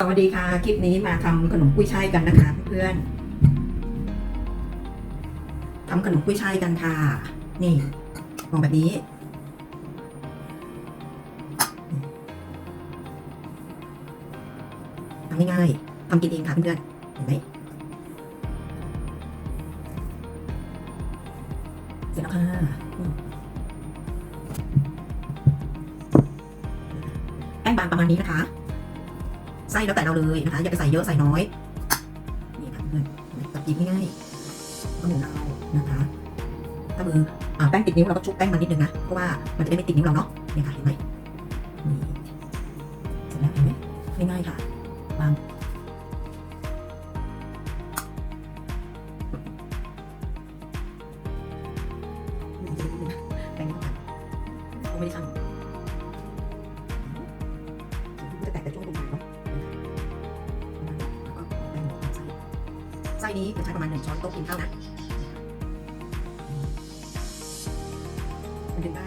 สวัสดีค่ะ คลิปนี้มาทำขนมกุ้ยช่ายกันนะคะเพื่อนๆทำขนมกุ้ยช่ายกันค่ะ นี่มองแบบนี้ ทำง่ายๆทำกินเองค่ะเพื่อนๆเห็นไหมเสร็จแล้วค่ะแป้งบางประมาณนี้นะคะ ไส้แล้วแต่เราเลยนะคะ อย่าไปใส่เยอะใส่น้อย นี่ค่ะเพื่อนตัดกินง่ายๆก็หมือนเรานะคะ ถ้ามือแป้งติดนิ้วเราก็ชุบแป้งมันนิดนึงนะ เพราะว่ามันจะได้ไม่ติดนิ้วเราเนาะเนี่ยค่ะเห็นไหมนี่เสร็จแล้วเห็นไหมง่ายๆค่ะวางนี่เดี๋ยวนิดนึงนะแป้งไม่ต้องหั่นไม่ได้ทำ ไส้นี้จะใช้ประมาณหนึ่งช้อนโต๊ะกินข้าวนะมันดึงได้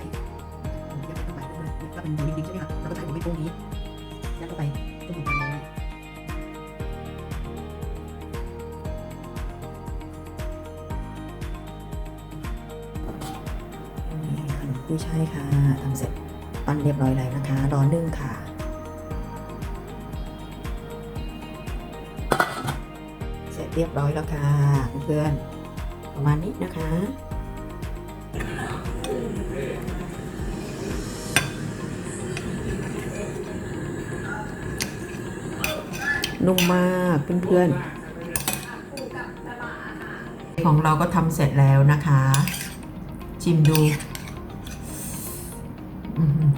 ยัดเข้าไปด้วยก็เป็นโบลิ่งใช่ไหมคะแล้วก็ใช้โบลิ่งตรงนี้ยัดเข้าไปตรงกลางเลยนี่ขนมกุ้ยช่ายค่ะทำเสร็จปั้นเรียบร้อยแล้วนะคะรอนึ่งค่ะ เรียบร้อยแล้วค่ะเพื่อนๆประมาณนี้นะคะนุ่มมากเพื่อนๆ ของเราก็ทำเสร็จแล้วนะคะ ชิมดูอื้อหือ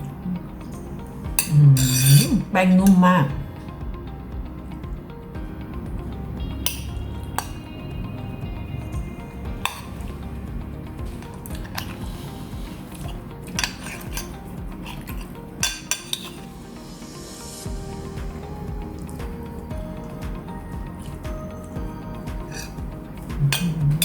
อื้อหือแป้งนุ่มมาก Mm-hmm.